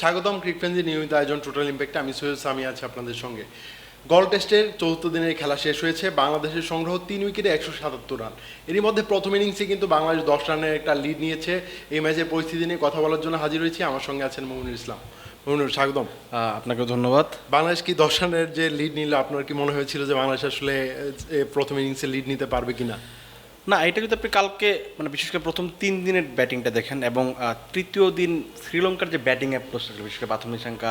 স্বাগতম ক্রিকফেন্সি নিয়মিত আয়োজন টোটাল ইম্প্যাক্টে আমি সৈয়দ সামি আছি আপনাদের সঙ্গে। গল টেস্টের চতুর্থ দিনের খেলা শেষ হয়েছে। বাংলাদেশের সংগ্রহ তিন উইকেটে একশো সাতাত্তর রান। এরই মধ্যে প্রথম ইনিংসে কিন্তু বাংলাদেশ দশ রানের একটা লিড নিয়েছে। এই ম্যাচের পরিস্থিতি নিয়ে কথা বলার জন্য হাজির হয়েছি। আমার সঙ্গে আছেন মমিনুল ইসলাম। মমিনুল স্বাগতম। আপনাকে ধন্যবাদ। বাংলাদেশ কি দশ রানের যে লিড নিল আপনার কি মনে হয়েছিল যে বাংলাদেশ আসলে প্রথম ইনিংসে লিড নিতে পারবে কিনা? না এটা যদি আপনি কালকে মানে বিশেষ করে প্রথম তিন দিনের ব্যাটিংটা দেখেন এবং তৃতীয় দিন শ্রীলঙ্কার যে ব্যাটিং অ্যাপ্রোচটা ছিল, বিশেষ করে প্রাথমিক সংখ্যা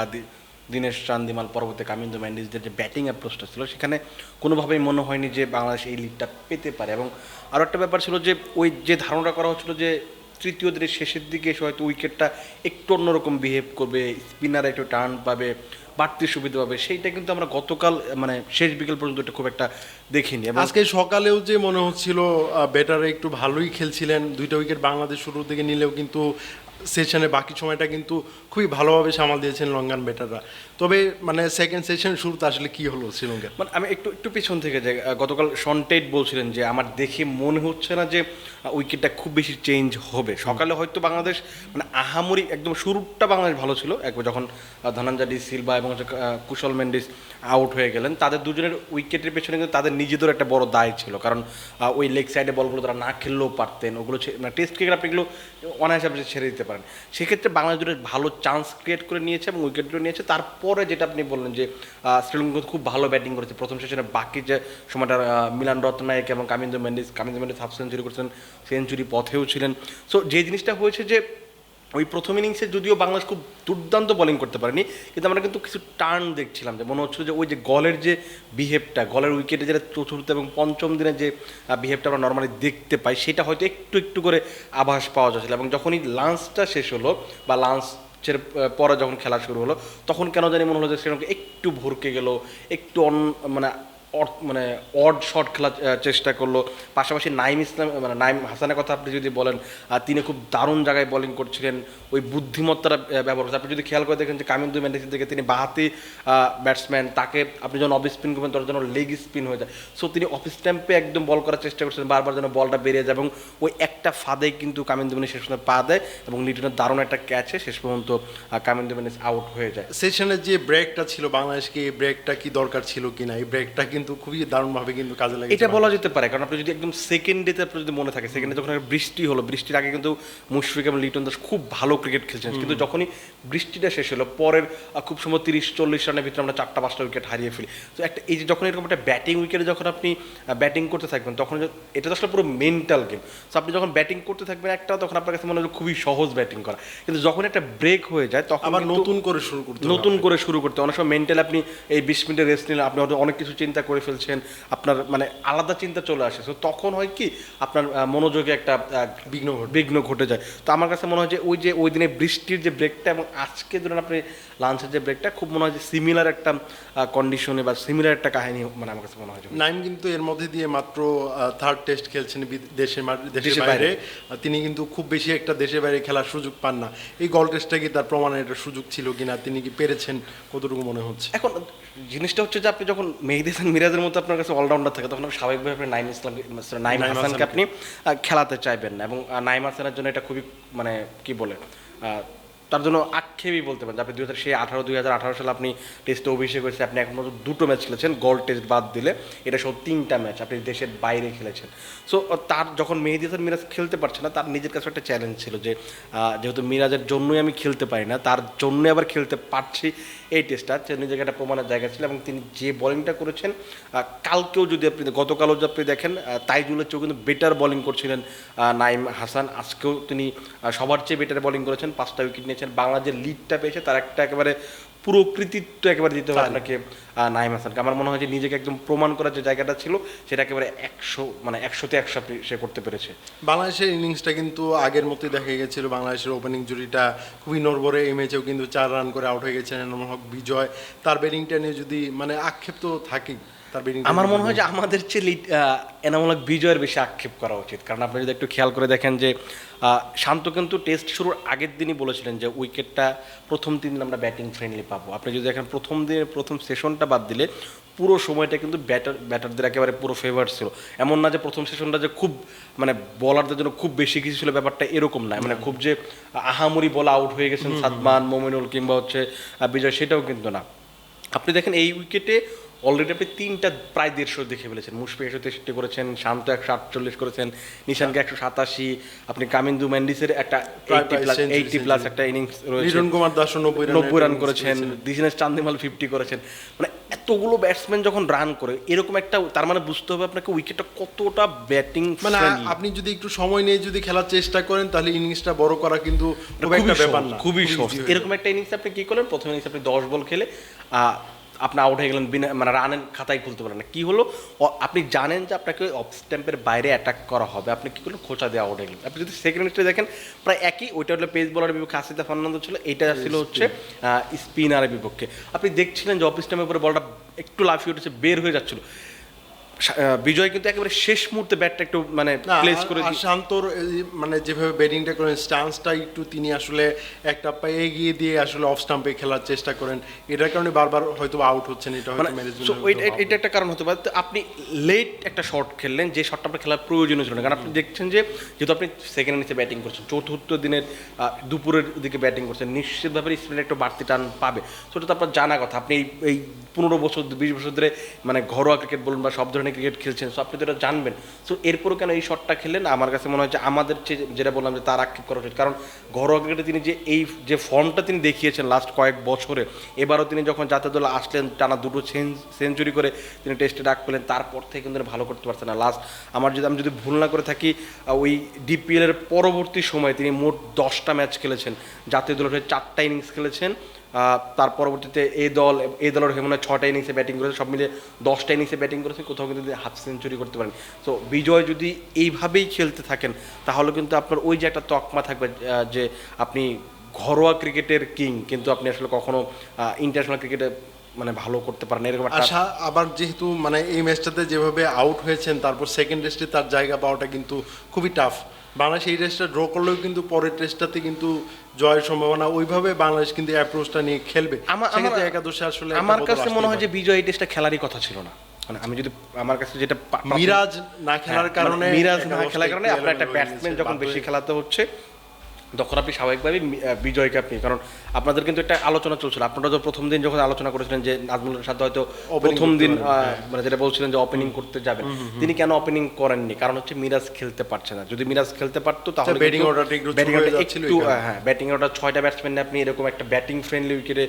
দিনেশ চান্দিমাল পরবর্তী কামিন্দু ম্যান্ডিসদের যে ব্যাটিং অ্যাপ্রোচটা ছিল, সেখানে কোনোভাবেই মনে হয়নি যে বাংলাদেশ এই লিডটা পেতে পারে। এবং আরও একটা ব্যাপার ছিল যে ওই যে ধারণা করা হচ্ছিল যে তৃতীয় দিনের শেষের দিকে এসে হয়তো উইকেটটা একটু অন্যরকম বিহেভ করবে স্পিনার একটু টার্ন পাবে, বাড়তি সুবিধা পাবে, সেইটা কিন্তু আমরা গতকাল মানে শেষ বিকেল পর্যন্ত খুব একটা দেখিনি। আজকে সকালেও যে মনে হচ্ছিল বেটারে একটু ভালোই খেলছিলেন, দুইটা উইকেট বাংলাদেশ শুরুর থেকে নিলেও কিন্তু সেশনে বাকি সময়টা কিন্তু খুবই ভালোভাবে সামাল দিয়েছেন লঙ্গান বেটাররা তবে মানে সেকেন্ড সেশন শুরুতে আসলে কি হলো শ্রীলঙ্কার? মানে আমি একটু একটু পিছন থেকে যে গতকাল সনটেট বলছিলেন যে আমার দেখে মনে হচ্ছে না যে উইকেটটা খুব বেশি চেঞ্জ হবে। সকালে হয়তো বাংলাদেশ মানে আহামরি একদম শুরুটা বাংলাদেশ ভালো ছিল। একবার যখন আহ, ধনঞ্জয় ডি সিলভা এবং কুশল মেন্ডিস আউট হয়ে গেলেন তাদের দুজনের উইকেটের পেছনে কিন্তু তাদের নিজেদের একটা বড় দায় ছিল। কারণ ওই লেগ সাইডে বলগুলো তারা না খেললেও পারতেন। ওগুলো মানে টেস্ট ক্রিকেট আপনি এগুলো অনায়াসে ছেড়ে দিতে পারেন। সেক্ষেত্রে বাংলাদেশ দুটো ভালো চান্স ক্রিয়েট করে নিয়েছে এবং উইকেট উইকেটগুলো নিয়েছে। তারপরে যেটা আপনি বললেন যে শ্রীলঙ্কা খুব ভালো ব্যাটিং করেছে। প্রথম সেশনে বাকি যে সময়টা মিলান রত্নায়ক এবং কামিন্দ্র মেন্ডিস কামিন্দ্র মেন্ডিস হাফ সেঞ্চুরি করেছেন সেঞ্চুরি পথেও ছিলেন। সো যে জিনিসটা হয়েছে যে ওই প্রথম ইনিংসে যদিও বাংলাদেশ খুব দুর্দান্ত বোলিং করতে পারেনি, কিন্তু আমরা কিন্তু কিছু টার্ন দেখছিলাম যে মনে হচ্ছিল যে ওই যে গলের যে বিহেভটা গলের উইকেটে যেটা চতুর্থ এবং পঞ্চম দিনে যে বিহেভটা আমরা নর্মালি দেখতে পাই, সেটা হয়তো একটু একটু করে আভাস পাওয়া যাচ্ছিল এবং যখনই লাঞ্চটা শেষ হলো বা লাঞ্চের পরে যখন খেলা শুরু হলো, তখন কেন জানি মনে হলো যে সেরকম একটু ভরকে গেল, একটু অন মানে মানে অড শট খেলার চেষ্টা করল। পাশাপাশি নাইম ইসলাম মানে নাইম হাসানের কথা আপনি যদি বলেন তিনি খুব দারুণ জায়গায় বোলিং করছিলেন, ওই বুদ্ধিমত্তাটা ব্যবহার করছে। আপনি যদি খেয়াল করে দেখেন যে কামিন্দু ম্যান্ডিসের দিকে তিনি বাহাতি ব্যাটসম্যান তাকে আপনি যখন অফ স্পিন করবেন, তখন যেন লেগ স্পিন হয়ে যায়। সো তিনি অফ স্ট্যাম্পে একদম বল করার চেষ্টা করছেন বারবার যেন বলটা বেরিয়ে যায়, এবং ওই একটা ফাঁদে কিন্তু কামিন্দু ম্যান্ডিস শেষ পর্যন্ত পা দেয়, এবং লিটনের দারুণ একটা ক্যাচে শেষ পর্যন্ত কামিন্দু ম্যান্ডিস আউট হয়ে যায়। সেশনের যে ব্রেকটা ছিল বাংলাদেশকে, এই ব্রেকটা কি দরকার ছিল কিনা? এই ব্রেকটা কিন্তু খুবই দারুণভাবে কিন্তু কাজে লাগে এটা বলা যেতে পারে কারণ আপনি যদি একদম সেকেন্ড ডেতে আপনার যদি মনে থাকে সেকেন্ডে যখন বৃষ্টি হলো বৃষ্টির আগে কিন্তু মুশফিক এবং লিটন দাস খুব ভালো ক্রিকেট খেলছেন কিন্তু যখনই বৃষ্টিটা শেষ হলো পরের খুব সময় তিরিশ চল্লিশ রানের ভিতরে আমরা চারটা পাঁচটা উইকেট হারিয়ে ফেলি। তো একটা এই যে যখন এরকম একটা ব্যাটিং উইকেটে যখন আপনি ব্যাটিং করতে থাকবেন তখন এটা তো আসলে পুরো মেন্টাল গেম তো আপনি যখন ব্যাটিং করতে থাকবেন একটা তখন আপনার কাছে মনে হয় খুবই সহজ ব্যাটিং করা। কিন্তু যখন একটা ব্রেক হয়ে যায় তখন আবার নতুন করে শুরু করতে নতুন করে শুরু করতে অনেক সময় মেন্টাল আপনি এই বিশ মিনিটের রেস্ট নিলে আপনি হয়তো অনেক কিছু চিন্তা করে ফেলছেন আপনার মানে আলাদা চিন্তা চলে আসে। তো তখন হয় কি আপনার মনোযোগে একটা বিঘ্ন বিঘ্ন ঘটে যায়। তো আমার কাছে মনে হয় যে ওই যে ওই দিনে বৃষ্টির যে ব্রেকটা এবং আজকে ধরুন আপনি লাঞ্চের যে ব্রেকটা খুব মনে হয় যে সিমিলার একটা কন্ডিশনে বা সিমিলার একটা কাহিনী মানে আমার কাছে মনে হয় নাইম কিন্তু এর মধ্যে দিয়ে মাত্র থার্ড টেস্ট খেলছেন দেশের দেশের বাইরে। তিনি কিন্তু খুব বেশি একটা দেশের বাইরে খেলার সুযোগ পান না। এই গল টেস্টটা কি তার প্রমাণের একটা সুযোগ ছিল কিনা তিনি কি পেরেছেন? কতটুকু মনে হচ্ছে? এখন জিনিসটা হচ্ছে যে আপনি যখন মেহেদি হাসান মিরাজের মতো আপনার কাছে অলরাউন্ডার থাকে তখন স্বাভাবিকভাবে আপনি নাইম ইসলাম নাইম হাসানকে। আপনি খেলাতে চাইবেন না এবং নাইম হাসানের জন্য এটা খুবই মানে কি বলে আহ, তার জন্য আক্ষেপই বলতে পারেন আপনি দুই হাজার সেই আঠারো দুই হাজার আঠারো সালে আপনি টেস্টে অভিষেক হয়েছে আপনি এখন পর্যন্ত দুটো ম্যাচ খেলেছেন গোল্ড টেস্ট বাদ দিলে এটা সব তিনটা ম্যাচ আপনি দেশের বাইরে খেলেছেন। সো তার যখন মেহেদি হাসান মিরাজ খেলতে পারছে না, তার নিজের কাছে একটা চ্যালেঞ্জ ছিল যে যেহেতু মিরাজের জন্যই আমি খেলতে পারি না, তার জন্যই আবার খেলতে পারছি এই টেস্টটা নিজেকে একটা প্রমাণের জায়গা ছিল এবং তিনি যে বলিংটা করেছেন কালকেও যদি আপনি, গতকালও যদি আপনি দেখেন তাইজুলের চেয়েও কিন্তু বেটার বলিং করছিলেন নাইম হাসান। আজকেও তিনি সবার চেয়ে বেটার বলিং করেছেন, পাঁচটা উইকেট নিয়েছেন বাংলা যে লিডটা পেয়েছে তার একটা একেবারে পুরো কৃতিত্ব একেবারে দিতে হবে আপনাকে নাইম হাসানকে। আমার মনে হয় যে নিজেকে একদম প্রমাণ করার যে জায়গাটা ছিল সেটা একেবারে একশো মানে একশোতে একশো সে করতে পেরেছে। বাংলাদেশের ইনিংসটা কিন্তু আগের মতোই দেখা গেছিল। বাংলাদেশের ওপেনিং জুরিটা খুবই নড়বড়ে এই ম্যাচেও কিন্তু চার রান করে আউট হয়ে গেছেন এনামুল হক বিজয় তার ব্যাটিংটা নিয়ে যদি মানে আক্ষেপ তো থাকেই। আমার মনে হয় যে আমাদের চেয়ে এনামূলক বিজয়ের বেশি আক্ষেপ করা উচিত। কারণ আপনি যদি একটু খেয়াল করে দেখেন যে শান্ত কিন্তু টেস্ট শুরুর আগের দিনই বলেছিলেন যে উইকেটটা প্রথম তিন দিন আমরা ব্যাটিং ফ্রেন্ডলি পাবো। আপনি যদি দেখেন প্রথম দিনের প্রথম সেশনটা বাদ দিলে পুরো সময়টা কিন্তু ব্যাটার ব্যাটারদের একেবারে পুরো ফেভার ছিল। এমন না যে প্রথম সেশনটা যে খুব মানে বলারদের জন্য খুব বেশি কিছু ছিল ব্যাপারটা এরকম না। মানে খুব যে আহামরি বল আউট হয়ে গেছেন সাদমান মোমিনুল কিংবা হচ্ছে বিজয় সেটাও কিন্তু না। আপনি দেখেন এই উইকেটে অলরেডি আপনি তিনটা প্রায় দেড়শো দেখে ফেলেছেন। মুশফি একশো তেষট্টি করেছেন শান্ত একশো আটচল্লিশ করেছেন নিশানকে একশো সাতাশি আপনি কামিন্দু ম্যান্ডিসের একটা এইটি প্লাস। একটা ইনিংস রয়েছে। কুমার দাস নব্বই রান করেছেন দিশিনেশ চান্দিমাল ফিফটি করেছেন। মানে এতগুলো ব্যাটসম্যান যখন রান করে এরকম একটা তার মানে বুঝতে হবে আপনাকে উইকেটটা কতটা ব্যাটিং মানে আপনি যদি একটু সময় নিয়ে যদি খেলার চেষ্টা করেন তাহলে ইনিংসটা বড় করা কিন্তু খুব ব্যাপার না। খুবই সহজ। এরকম একটা ইনিংস আপনি কি করলেন? প্রথম ইনিংস আপনি দশ বল খেলে আপনি আউট হয়ে গেলেন বিনা মানে রানের খাতায় খুলতে পারেন না। কী হলো? আপনি জানেন যে আপনাকে অফ স্ট্যাম্পের বাইরে অ্যাটাক করা হবে। আপনি কী করলেন? খোঁচা দিয়ে আউট হয়ে গেলেন। আপনি যদি সেকেন্ড ইনিংসটা দেখেন প্রায় একই ওইটা হলো পেস বলারের বিপক্ষে আসিতা ফার্নান্দো ছিল এটা ছিল হচ্ছে স্পিনারের বিপক্ষে। আপনি দেখছিলেন যে অফ স্ট্যাম্পের উপরে বলটা একটু লাফিয়ে উঠেছে বের হয়ে যাচ্ছিল। বিজয় কিন্তু একেবারে শেষ মুহূর্তে ব্যাটটা একটু মানে প্লেস করে দিয়ে- শান্তর মানে যেভাবে ব্যাটিংটা করেন স্টান্সটা একটু তিনি আসলে একটা পায়ে এগিয়ে দিয়ে আসলে অফ স্টাম্পে খেলার চেষ্টা করেন। এটার কারণে বারবার হয়তো আউট হচ্ছেন এটা হয়তো মানে ম্যানেজমেন্ট এটা- এটা একটা কারণ হতে পারে। তো আপনি লেট একটা শট খেললেন যে শটটা আপনার খেলার প্রয়োজনীয় ছিল না। কারণ আপনি দেখছেন যে যেহেতু আপনি সেকেন্ড ইনিংসে ব্যাটিং করছেন চতুর্থ দিনের দুপুরের দিকে ব্যাটিং করছেন নিশ্চিতভাবে স্পিনে একটু বাড়তি টান পাবে। ওটা তো আপনার জানা কথা। আপনি এই এই পনেরো বছর বিশ বছর ধরে মানে ঘরোয়া ক্রিকেট বলুন বা সব ধরনের ক্রিকেট খেলছেন, সো আপনি তো এটা জানবেন। সো এরপরও কেন এই শটটা খেলেন? আমার কাছে মনে হয় যে আমাদের যেটা বললাম যে তার আক্ষেপ করা উচিত। কারণ ঘরোয়া ক্রিকেটে তিনি যে এই যে ফর্মটা তিনি দেখিয়েছেন লাস্ট কয়েক বছরে, এবারও তিনি যখন জাতীয় দলে আসলেন, টানা দুটো সেঞ্চুরি করে তিনি টেস্টে ডাক পেলেন, তারপর থেকে কিন্তু ভালো করতে পারছেন না। লাস্ট আমার যদি আমি যদি ভুল না করে থাকি ওই ডিপিএল এর পরবর্তী সময়ে তিনি মোট দশটা ম্যাচ খেলেছেন। জাতীয় দলের চারটা ইনিংস খেলেছেন তার পরবর্তীতে এই দল, এই দলের হয়ে মনে হয় ছটা ইনিংসে ব্যাটিং করেছে, সব মিলে দশটা ইনিংসে ব্যাটিং করেছেন কোথাও কিন্তু হাফ সেঞ্চুরি করতে পারেন তো বিজয় যদি এইভাবেই খেলতে থাকেন, তাহলে কিন্তু আপনার ওই যে একটা তকমা থাকবে যে আপনি ঘরোয়া ক্রিকেটের কিং, কিন্তু আপনি আসলে কখনো ইন্টারন্যাশনাল ক্রিকেটে মানে ভালো করতে পারেন এরকম আশা আবার যেহেতু মানে এই ম্যাচটাতে যেভাবে আউট হয়েছেন, তারপর সেকেন্ড টেস্টে তার জায়গা পাওয়াটা কিন্তু খুবই টাফ বাংলাদেশ এই টেস্টটা ড্র করলেও কিন্তু পরের টেস্টটাতে কিন্তু জয়ের সম্ভাবনা ওইভাবে বাংলাদেশ কিন্তু অ্যাপ্রোচটা নিয়ে খেলবে। আমার- সেক্ষেত্রে একাদশে আসলে আমার কাছে মনে হয় যে বিজয় এই টেস্টটা খেলারই কথা ছিল না। মানে আমি যদি আমার কাছে যেটা মিরাজ না খেলার হ্যাঁ, কারণে মানে মিরাজ না খেলার কারণে আপনার একটা ব্যাটসম্যান যখন বেশি খেলাতে হচ্ছে তখন আপনি স্বাভাবিকভাবেই বিজয়কে আপনি কারণ আপনাদের কিন্তু একটা আলোচনা চলছিল। আপনারা তো প্রথম দিন যখন আলোচনা করেছিলেন যে নাজমুলের সাথে হয়তো প্রথম দিন হ্যাঁ। মানে যেটা বলছিলেন যে ওপেনিং করতে যাবেন তিনি কেন ওপেনিং করেননি? কারণ হচ্ছে মিরাজ খেলতে পারছে না। যদি মিরাজ খেলতে পারতো তাহলে আচ্ছা, ছোট ব্যাটিং অর্ডার একটু এই কারণে। আহ, হ্যাঁ ব্যাটিং অর্ডার ছয়টা ব্যাটসম্যান আপনি এরকম একটা ব্যাটিং ফ্রেন্ডলি উইকেটে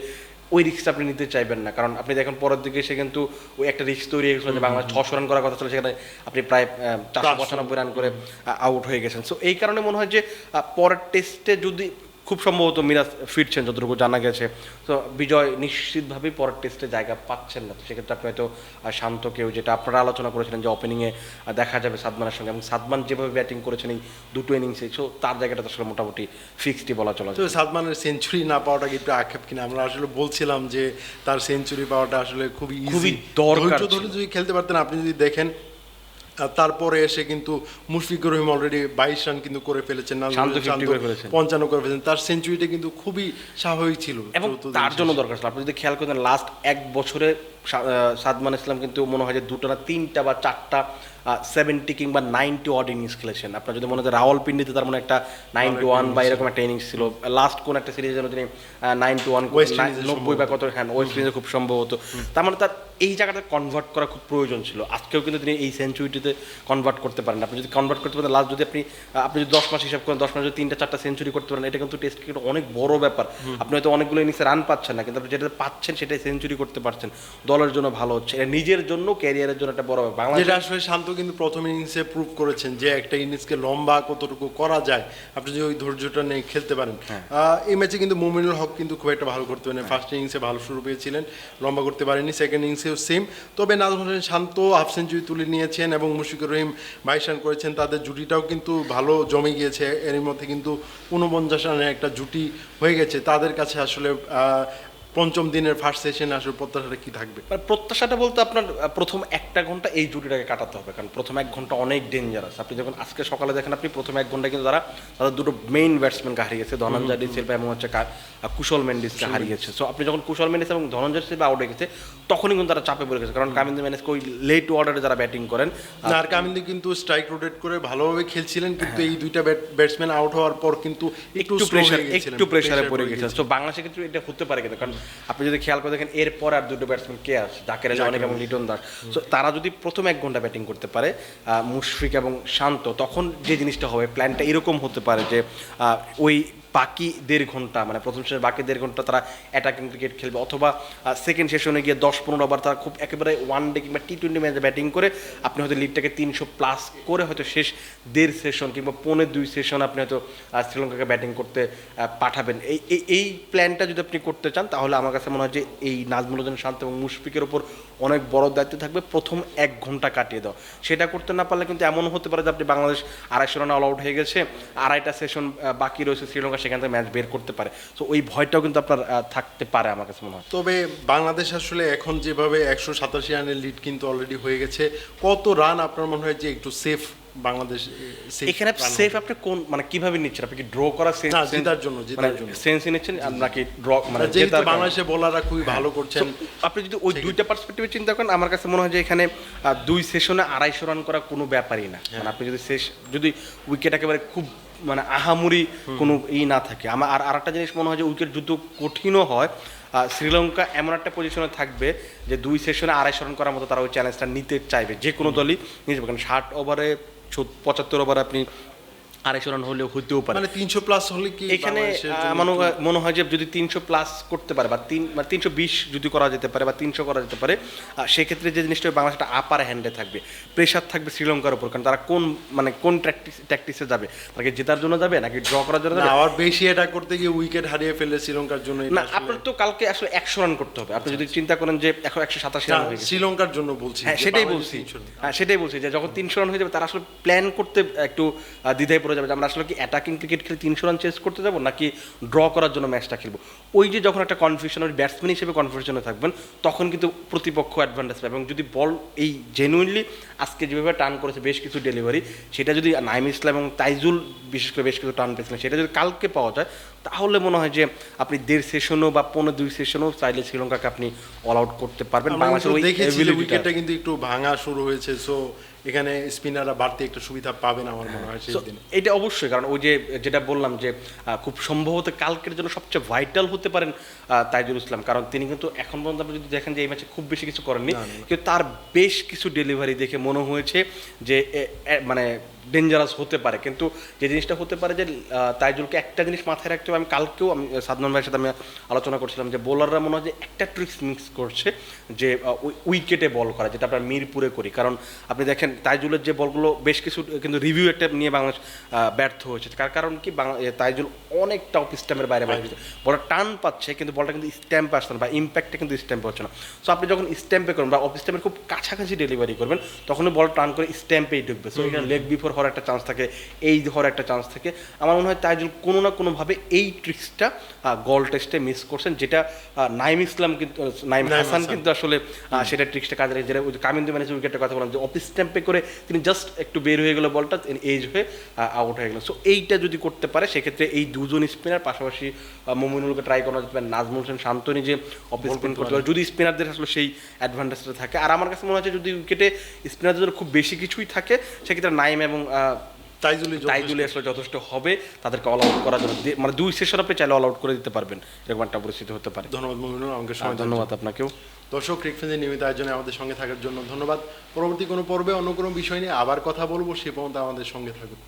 ওই রিস্কটা আপনি নিতে চাইবেন না কারণ আপনি দেখেন পরের দিকে সে কিন্তু ওই একটা রিস্ক তৈরি হয়ে গেছিল যে বাংলা ছশো রান করার কথা ছিল সেখানে আপনি প্রায় চারশো। পঁচানব্বই রান করে আউট হয়ে গেছেন সো এই কারণে মনে হয় যে পরের টেস্টে যদি খুব সম্ভবত মিরাজ ফিরছেন যতটুকু জানা গেছে। তো বিজয় নিশ্চিতভাবেই পরের টেস্টে জায়গা পাচ্ছেন না। তো সেক্ষেত্রে আপনি হয়তো শান্ত কেউ যেটা আপনারা আলোচনা করেছিলেন যে ওপেনিংয়ে দেখা যাবে সাদমানের সঙ্গে। এবং সাদমান যেভাবে ব্যাটিং করেছেন এই দুটো ইনিংসে সো তার জায়গাটা তো আসলে মোটামুটি ফিক্সডই বলা চলে তো সাদমানের সেঞ্চুরি না পাওয়াটা কি একটু আক্ষেপ কিনা? আমরা আসলে বলছিলাম যে তার সেঞ্চুরি পাওয়াটা আসলে খুবই। খুবই দরকার ধরে যদি খেলতে পারতেন আপনি যদি দেখেন তারপরে এসে কিন্তু মুশফিক রহিম অলরেডি বাইশ রান কিন্তু করে ফেলেছেন নাজমুল শান্ত 50 শান্ত করে ফেলেছেন। পঞ্চান্ন করে ফেলেছেন। তার সেঞ্চুরিটা কিন্তু খুবই স্বাভাবিক ছিল এবং তার জন্য দরকার ছিল। আপনি যদি খেয়াল করেন লাস্ট এক বছরে সাদমান ইসলাম কিন্তু মনে হয় যে দুটো না তিনটা বা চারটা সেভেন্টি কিংবা নাইনটি ওয়ার্ড ইনিংস খেলেছেন। আপনার যদি মনে হয় রাওয়াল পিন্ডিতে তার মানে একটা নাইনটি ওয়ান বা এরকম একটা ইনিংস ছিল। লাস্ট কোন একটা সিরিজের জন্য তিনি নাইনটি ওয়ান Indies-এ নব্বই বা কত হ্যাঁ ওয়েস্ট ইন্ডিজে খুব সম্ভবত। তার মানে তার এই জায়গাটা কনভার্ট করা খুব প্রয়োজন ছিল। আজকেও কিন্তু তিনি এই সেঞ্চুরিটিতে কনভার্ট করতে পারেন। আপনি যদি কনভার্ট করতে পারেন লাস্ট যদি আপনি আপনি যদি দশ মাস হিসাব করেন দশ মাস যদি তিনটা চারটা সেঞ্চুরি করতে পারেন এটা কিন্তু টেস্ট ক্রিকেট অনেক বড় ব্যাপার। আপনি হয়তো অনেকগুলো ইনিংসে রান পাচ্ছেন না কিন্তু আপনি যেটা পাচ্ছেন সেটাই সেঞ্চুরি করতে পারছেন। দলের জন্য ভালো হচ্ছে। এটা নিজের জন্য ক্যারিয়ারের জন্য একটা বড় ব্যাপার। বাংলাদেশ যেটা আসলে শান্ত কিন্তু প্রথম ইনিংসে প্রুভ করেছেন যে একটা ইনিংসকে লম্বা কতটুকু করা যায় আপনি যদি ওই ধৈর্যটা নিয়ে খেলতে পারেন। হ্যাঁ। এই ম্যাচে কিন্তু মুমিনুল হক কিন্তু খুব একটা ভালো করতে পারেন। ফার্স্ট ইনিংসে ভালো শুরু পেয়েছিলেন লম্বা করতে পারেনি। সেকেন্ড ইনিংসেও সেম তবে নাজম হোসেন শান্ত হাফ সেঞ্চুরি তুলে নিয়েছেন এবং মুশফিকুর রহিম বাইশ রান করেছেন। তাদের জুটিটাও কিন্তু ভালো জমে গিয়েছে। এর মধ্যে কিন্তু ঊনপঞ্চাশ রানের একটা জুটি হয়ে গেছে। তাদের কাছে আসলে পঞ্চম দিনের ফার্স্ট সেশনে আসলে প্রত্যাশাটা কি থাকবে? মানে প্রত্যাশাটা বলতে আপনার প্রথম একটা ঘণ্টা এই জুটিটাকে কাটাতে হবে কারণ প্রথম এক ঘণ্টা অনেক ডেঞ্জারাস আপনি যখন আজকে সকালে দেখেন আপনি প্রথম এক ঘণ্টা কিন্তু তারা তাদের দুটো মেইন ব্যাটসম্যানকে হারিয়েছে ধনঞ্জয় সিলভা এবং হচ্ছে কুশল মেন্ডিসকে হারিয়েছে। সো আপনি যখন কুশল মেন্ডিস এবং ধনঞ্জয় সিলভা আউট হয়ে গেছে তখনই কিন্তু তারা চাপে পড়ে গেছে কারণ কামিন্দু ম্যানেজকে ওই লেট অর্ডারে যারা ব্যাটিং করেন আর কামিন্দি কিন্তু স্ট্রাইক রোটেট করে ভালোভাবে খেলছিলেন কিন্তু এই দুইটা ব্যাটসম্যান আউট হওয়ার পর কিন্তু একটু প্রেশার একটু প্রেশারে পড়ে গেছে। তো বাংলাদেশের ক্ষেত্রে এটা হতে পারে কিন্তু কারণ আপনি যদি খেয়াল করে দেখেন এরপর আর দুটো ব্যাটসম্যান কে আছে? জাকের আলী অনেক এবং লিটন দাস তো তারা যদি প্রথম এক ঘণ্টা ব্যাটিং করতে পারে আহ, মুশফিক এবং শান্ত তখন যে জিনিসটা হবে প্ল্যানটা এরকম হতে পারে যে আহ, ওই বাকি দেড় ঘণ্টা মানে প্রথম শেষে বাকি দেড় ঘণ্টা তারা অ্যাটাকিং ক্রিকেট খেলবে। অথবা সেকেন্ড সেশনে গিয়ে দশ পনেরো ওভার তারা খুব একেবারে ওয়ান ডে কিংবা টি টোয়েন্টি ম্যাচে ব্যাটিং করে, আপনি হয়তো লিডটাকে তিনশো প্লাস করে হয়তো শেষ দেড় সেশন কিংবা পৌনে দুই সেশন আপনি হয়তো শ্রীলঙ্কাকে ব্যাটিং করতে পাঠাবেন। এই, এই- এই প্ল্যানটা যদি আপনি করতে চান, তাহলে আমার কাছে মনে হয় যে এই নাজমুল হোসেন শান্ত এবং মুশফিকের ওপর অনেক বড় দায়িত্ব থাকবে। প্রথম এক ঘণ্টা কাটিয়ে দাও সেটা করতে না পারলে কিন্তু এমন হতে পারে যে আপনি বাংলাদেশ আড়াইশো রান অল আউট হয়ে গেছে, আড়াইটা সেশন বাকি রয়েছে শ্রীলঙ্কা সেখান থেকে ম্যাচ বের করতে পারে। তো ওই ভয়টাও কিন্তু আপনার থাকতে পারে আমার কাছে মনে হয়। তবে বাংলাদেশ আসলে এখন যেভাবে একশো সাতাশি রানের লিড কিন্তু অলরেডি হয়ে গেছে কত রান আপনার মনে হয় যে একটু সেফ বাংলাদেশ এখানে সেফ আপনি কোন মানে কীভাবে নিচ্ছেন? আপনি কি ড্র করা সেন্স জেতার জন্য, জেতার জন্য। সেন্স নিচ্ছেন নাকি ড্র মানে জেতার কারণে? বাংলাদেশের বোলাররা খুবই ভালো করছেন। আপনি যদি ওই দুইটা পার্সপেক্টিভে চিন্তা করেন আমার কাছে মনে হয় যে এখানে দুই সেশনে আড়াইশো রান করা কোনো ব্যাপারই না। মানে আপনি যদি শেষ যদি উইকেট একেবারে খুব মানে আহামরি কোনো ই না থাকে। আমার আর আরেকটা জিনিস মনে হয় যে উইকেট যুদ্ধ কঠিনও হয়। শ্রীলঙ্কা এমন একটা পজিশনে থাকবে যে দুই সেশনে আড়াইশো রান করার মতো তারা ওই চ্যালেঞ্জটা নিতে চাইবে। যে কোনো দলই নিয়ে যাবে কারণ ষাট ওভারে পঁচাত্তর ওভারে আপনি আড়াইশো রান হলেও হতেও পারে। মানে তিনশো প্লাস হলে কি এখানে মনে হয় মনে হয় যে যদি তিনশো প্লাস করতে পারে বা তিন মানে তিনশো বিশ যদি করা যেতে পারে বা তিনশো করা যেতে পারে সেক্ষেত্রে যে জিনিসটা বাংলাদেশটা আপার হ্যান্ডে থাকবে। প্রেশার থাকবে শ্রীলঙ্কার উপর কারণ তারা কোন মানে কোন ট্যাকটিসে যাবে? জেতার জন্য যাবে নাকি ড্র করার জন্য যাবে? আবার বেশি এটা করতে গিয়ে উইকেট হারিয়ে ফেললে শ্রীলঙ্কার জন্য না আপনার তো কালকে আসলে একশো রান করতে হবে। আপনি যদি চিন্তা করেন যে এখন একশো সাতাশি রান হয়ে শ্রীলঙ্কার জন্য বলছি হ্যাঁ সেটাই বলছি। হ্যাঁ সেটাই বলছি যে যখন তিনশো রান হয়ে যাবে তারা আসলে প্ল্যান করতে একটু দ্বিধায় পড়ে যাবে যে আমরা আসলে কি অ্যাটাকিং ক্রিকেট খেলে তিনশো রান চেস করতে যাব নাকি ড্র করার জন্য ম্যাচটা খেলব? ওই যে যখন একটা কনফিউশন ওই ব্যাটসম্যান হিসেবে কনফিউশনে থাকবেন তখন কিন্তু প্রতিপক্ষ অ্যাডভান্টেজ পাবে এবং যদি বল এই জেনুইনলি আজকে যেভাবে টার্ন করেছে বেশ কিছু ডেলিভারি সেটা যদি নাইম ইসলাম এবং তাইজুল বিশেষ করে বেশ কিছু টার্ন পেয়েছিলেন সেটা যদি কালকে পাওয়া যায় তাহলে মনে হয় যে আপনি দেড় সেশনও বা পনেরো দুই সেশনও চাইলে শ্রীলঙ্কাকে আপনি অল আউট করতে পারবেন। বাংলাদেশের উইকেটটা কিন্তু একটু ভাঙা শুরু হয়েছে সো এখানে স্পিনাররা বাড়তি একটু সুবিধা পাবেন আমার মনে হয় সেই দিনে এটা অবশ্যই কারণ ওই যে যেটা বললাম যে খুব সম্ভবত কালকের জন্য সবচেয়ে ভাইটাল হতে পারেন তাইজুল ইসলাম। কারণ তিনি কিন্তু এখন পর্যন্ত আপনি যদি দেখেন যে এই ম্যাচে খুব বেশি কিছু করেননি কিন্তু তার বেশ কিছু ডেলিভারি দেখে মনে হয়েছে যে মানে ডেঞ্জারাস হতে পারে। কিন্তু যে জিনিসটা হতে পারে যে তাইজুলকে একটা জিনিস মাথায় রাখতে হবে। আমি কালকেও আমি সাদমান ভাইয়ের সাথে আমি আলোচনা করছিলাম যে বোলাররা মনে হয় যে একটা ট্রিক্স মিক্স করছে যে উইকেটে বল করা যেটা আমরা মিরপুরে করি। কারণ আপনি দেখেন তাইজুলের যে বলগুলো বেশ কিছু কিন্তু রিভিউ একটা নিয়ে বাংলাদেশ ব্যর্থ হয়েছে। তার কারণ কি? বাংলা তাইজুল অনেকটা অফ স্ট্যাম্পের বাইরে বাইরে বলটা টান পাচ্ছে কিন্তু বলটা কিন্তু স্ট্যাম্পে আসছে না বা ইম্প্যাক্টটা কিন্তু স্ট্যাম্পে হচ্ছে না। সো আপনি যখন স্ট্যাম্পে করবেন বা অফ স্ট্যাম্পের খুব কাছাকাছি ডেলিভারি করবেন তখন বল টান করে স্ট্যাম্পেই ঢুকবে। সো এখানে লেগ বিফোর হওয়ার একটা চান্স থাকে এই হওয়ার একটা চান্স থাকে। আমার মনে হয় তাইজুল কোনো না কোনোভাবে এই ট্রিক্সটা গল টেস্টে মিস করছেন যেটা নাইম ইসলাম কিন্তু নাইম হাসান। কিন্তু আসলে সেটা ট্রিক্সটা কাজে লাগে যেটা কামিন্দু ম্যানেজার উইকেটের কথা বললাম যে অফিস স্ট্যাম্পে করে তিনি জাস্ট একটু বের হয়ে গেল বলটা এজ হয়ে আউট হয়ে গেল। সো এইটা যদি করতে পারে সেক্ষেত্রে এই দুজন স্পিনার পাশাপাশি মমিনুলকে ট্রাই করা যেতে পারে নাজমুল হোসেন শান্তনি যে অফ স্পিন করতে পারে। যদি স্পিনারদের আসলে সেই অ্যাডভান্টেজটা থাকে। আর আমার কাছে মনে হচ্ছে যদি উইকেটে স্পিনারদের খুব বেশি কিছুই থাকে সেক্ষেত্রে নাইম এবং তাইজুলি আসলে যথেষ্ট হবে। তাদেরকে অল আউট করার জন্য মানে দুই সেশন আপনি চাইলে অল আউট করে দিতে পারবেন। এরকম একটা পরিস্থিতি হতে পারে। ধন্যবাদ মহিনুর আমাকে সময় ধন্যবাদ আপনাকেও। দর্শক ক্রিকফেন্সের নিয়মিত আয়োজনে আমাদের সঙ্গে থাকার জন্য ধন্যবাদ। পরবর্তী কোনো পর্বে অন্য কোনো বিষয় নিয়ে আবার কথা বলব সে পর্যন্ত আমাদের সঙ্গে থাকুন।